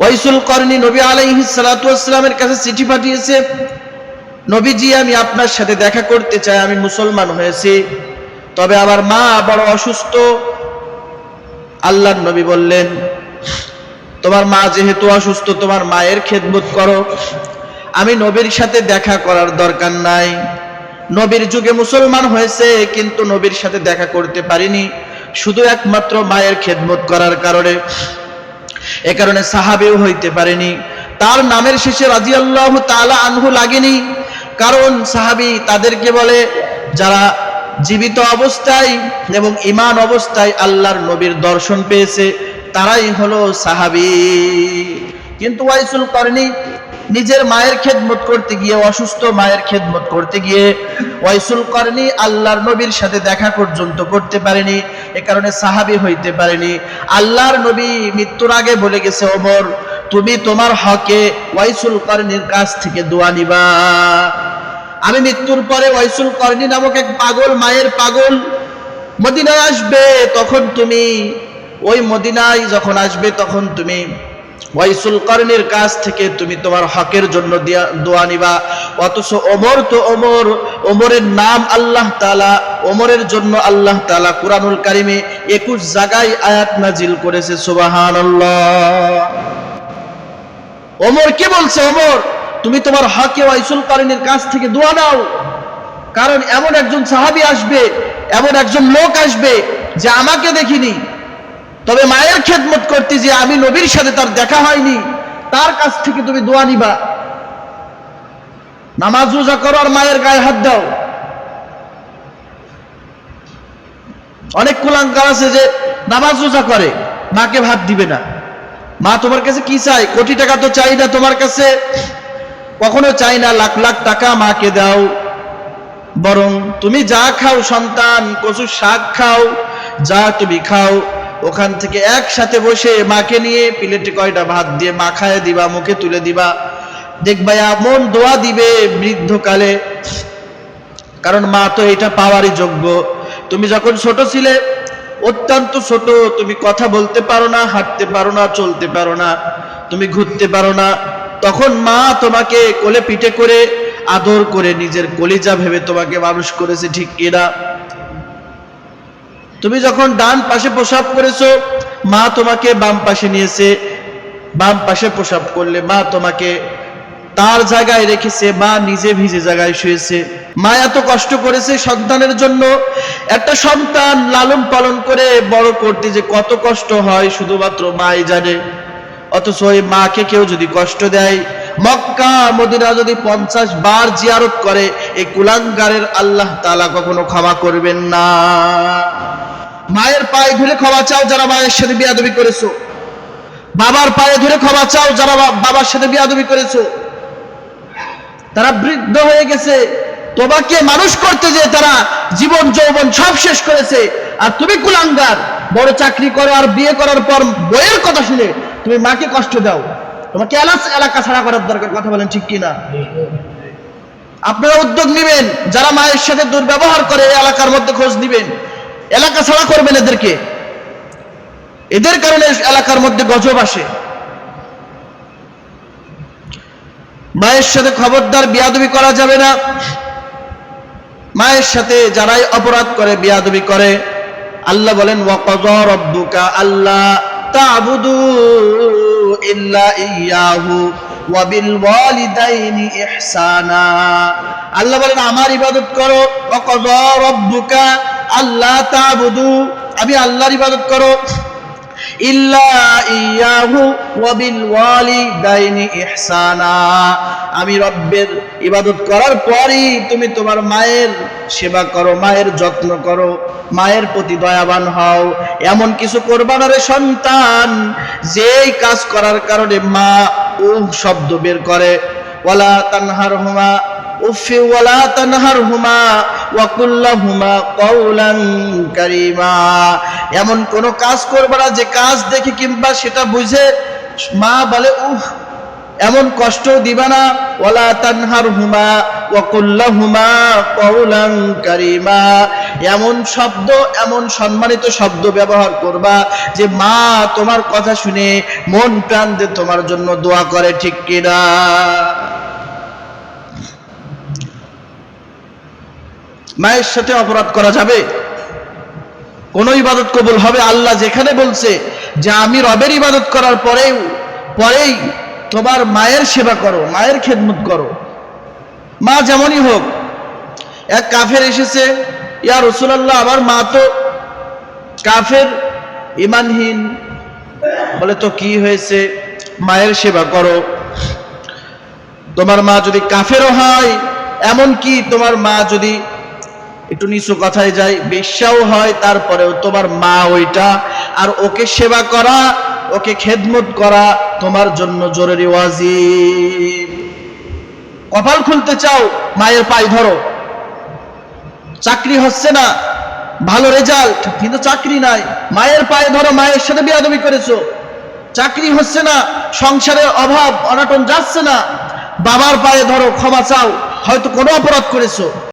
ওয়াইসুল করনি নবী আলাইহি সালাতামের কাছে চিঠি পাঠিয়েছে, নবীজি, আমি আপনার সাথে দেখা করতে চাই, আমি মুসলমান হয়েছি। তবে আমার মা বড় অসুস্থ। আল্লাহর নবী বললেন, তোমার মা যেহেতু অসুস্থ, তোমার মায়ের খেদমত করো। আমি নবীর সাথে দেখা করার দরকার নাই। নবীর যুগে মুসলমান হয়েছে, কিন্তু নবীর সাথে দেখা করতে পারিনি। শুধু একমাত্র মায়ের খেদমত করার কারণে। এ কারণে সাহাবেও হইতে পারেনি। তার নামের শেষে রাজি আল্লাহ তালা আনহু লাগেনি। কারণ সাহাবি তাদেরকে বলে, যারা জীবিত অবস্থায় এবং ইমান অবস্থায় আল্লাহর নবীর দর্শন পেয়েছে, তারাই হলো সাহাবি। কিন্তু ওয়াইসুল করনি। নিজের মায়ের খেদমত করতে গিয়ে, অসুস্থ মায়ের খেদমত করতে গিয়ে ওয়াইসুল করনি আল্লাহর নবীর সাথে দেখা পর্যন্ত করতে পারেনি, এ কারণে সাহাবি হইতে পারেনি। আল্লাহর নবী মৃত্যুর আগে বলে গেছে, ওমর, তুমি তোমার হকে ওয়াইসুল করনির কাছ থেকে দোয়া নিবা। আমি মৃত্যুর পরে ওয়াইসুল করনি নামক এক পাগল, মায়ের পাগল মদিনায় আসবে, তখন তুমি ওই মদিনায় যখন আসবে, তখন তুমি ওয়াইসুল কাছ থেকে তুমি তোমার হকের জন্য দিয়া- দোয়া নিবা। অথচ ওমর তো ওমর, ওমরের নাম আল্লাহ তালা ওমরের জন্য আল্লাহ তালা কুরআনুল কারিমে একুশ জায়গায় আয়াত নাজিল করেছে সুবাহান ওমর কে বলছে, ওমর, তুমি তোমার হকে ওয়াইসুল করণের কাছ থেকে দোয়া নাও। কারণ এমন একজন সাহাবী আসবে, এমন একজন লোক আসবে যে আমাকে দেখিনি। তবে মায়ের খেদমত করতে যে আমি নবীর সাথে তার দেখা হয়নি, তার কাছ থেকে তুমি দোয়া নিবা। নামাজ রোজা করো আর মায়ের গায়ে হাত দাও। অনেক কুলাঙ্কার আছে যে নামাজ রোজা করে, মাকে ভাত দিবে না। মা তোমার কাছে কি চাই কোটি টাকা তো চাই না তোমার কাছে। কখনো চাই না লাখ লাখ টাকা মাকে দাও। বরং তুমি যা খাও সন্তান কচু শাক খাও, যা তুমি খাও ওখান থেকে একসাথে বসে মাকে নিয়ে প্লেটে কয়টা ভাত দিয়ে মা খায় দিবা, মুখে তুলে দিবা। দেখবা এমন দোয়া দিবে বৃদ্ধকালে। কারণ মা তো এটা পাওয়ারই যোগ্য। তুমি যখন ছোট ছিলে, অত্যন্ত ছোট, তুমি কথা বলতে পারো না, হাঁটতে পারো না, চলতে পারো না, তুমি ঘুরতে পারো না। তখন মা তোমাকে কোলে পিঠে করে আদর করে নিজের কলিজা ভেবে তোমাকে মানুষ করেছে, ঠিক কিনা তুমি যখন ডান পাশে প্রসাব করেছ, মা তোমাকে বাম পাশে নিয়েছে। বাম পাশে প্রসাব করলে মা তোমাকে তার জায়গায় রেখেছে, মা নিজে ভিজে জায়গায় শুয়েছে। মা এত কষ্ট করেছে সন্তানের জন্য। একটা সন্তান লালন পালন করে বড় করতে যে কত কষ্ট হয়, শুধুমাত্র মাই জানে। অথচ ওই মাকে কেউ যদি কষ্ট দেয়, মক্কা, মদিনা যদি পঞ্চাশ বার জিয়ারত করে, এই কুলাঙ্গারের আল্লাহ তালা কখনো ক্ষমা করবেন না। মায়ের পায়ে ধরে ক্ষমা চাও, যারা মায়ের সাথে বিয়াদবি করেছ। বাবার পায়ে ধরে ক্ষমা চাও, যারা বাবার সাথে বিয়াদবি করেছ। তারা বৃদ্ধ হয়ে গেছে। তোমাকে মানুষ করতে যে তারা জীবন যৌবন সব শেষ করেছে। আর তুমি কুলাঙ্গার। বড় চাকরি করো আর বিয়ে করার পর বইয়ের কথা শুনে তুমি মাকে কষ্ট দাও। তোমাকে এলাচ এলাকা ছাড়া করার দরকার, কথা বলেন ঠিক কিনা? আপনারা উদ্যোগ নেবেন। যারা মায়ের সাথে দুর্ব্যবহার করে এলাকার মধ্যে খোঁজ দিবেন এলাকা ছাড়া করবেন এদেরকে। এদের কারণে এলাকার মধ্যে গজব আসে। মায়ের সাথে খবরদার বিয়াদবি করা যাবে না। মায়ের সাথে যারাই অপরাধ করে, বিয়াদবি করে, আল্লাহ বলেন আল্লাহ ইয়াহু। ওয়া বিল ওয়ালিদাইনি ইহসানা। আল্লাহ বলেন, আমার ইবাদত করো ওয়াকাযা রাব্বুকা আল্লাহ তা'বুদু। আমি আল্লাহর ইবাদত করো। আমি রব্বের ইবাদত করার পরই তুমি তোমার মায়ের সেবা করো, মায়ের যত্ন করো, মায়ের প্রতি দয়াবান হও। এমন কিছু করবা সন্তান, যেই কাজ করার কারণে মা উহ শব্দ বের করে, ওয়ালা তানহার হুমা উফি ওয়ালা তানহার হুমা ওয়াকুল্লাহুমা কওলান কারীমা। এমন কোন কাজ করবে না, যে কাজ দেখে কিংবা সেটা বুঝে, মা বলে, উফ, এমন কষ্ট দিবা না। ওয়ালা তানহার হুমা ওয়াকুল্লাহুমা কওলান কারিমা। এমন শব্দ, এমন সম্মানিত শব্দ ব্যবহার করবা যে, মা, তোমার কথা শুনে মন প্রাণ দিয়ে তোমার জন্য দোয়া করে, ঠিক কিনা মায়ের সাথে অপরাধ করা যাবে? কোন ইবাদত কবুল হবে? আল্লাহ যেখানে বলছে যে, আমি রবের ইবাদত করার পরেও, পরেই তোমার মায়ের সেবা করো, মায়ের খেদমত করো। মা যেমনই হোক, এক কাফের এসেছে ইয়া রসুলাল্লাহ, আমার মা তো কাফের ইমানহীন বলে, তো কি হয়েছে? মায়ের সেবা করো। তোমার মা যদি কাফেরও হয় এমন কি তোমার মা যদি একটু নিচু কথায় যায়, বেশ্যাও হয়, তারপরেও তোমার মা ওইটা। আর ওকে সেবা করা, ওকে খেদমত করা তোমার জন্য জরুরি ওয়াজিব। কপাল খুলতে চাও, মায়ের পায়ে ধরো। চাকরি হচ্ছে না, ভালো রেজাল্ট কিন্তু চাকরি নাই। মায়ের পায়ে ধরো, মায়ের সাথে বিয়াদবি করেছ। চাকরি হচ্ছে না, সংসারের অভাব, অনাটন যাচ্ছে না। বাবার পায়ে ধরো, ক্ষমা চাও, হয়তো কোনো অপরাধ করেছ।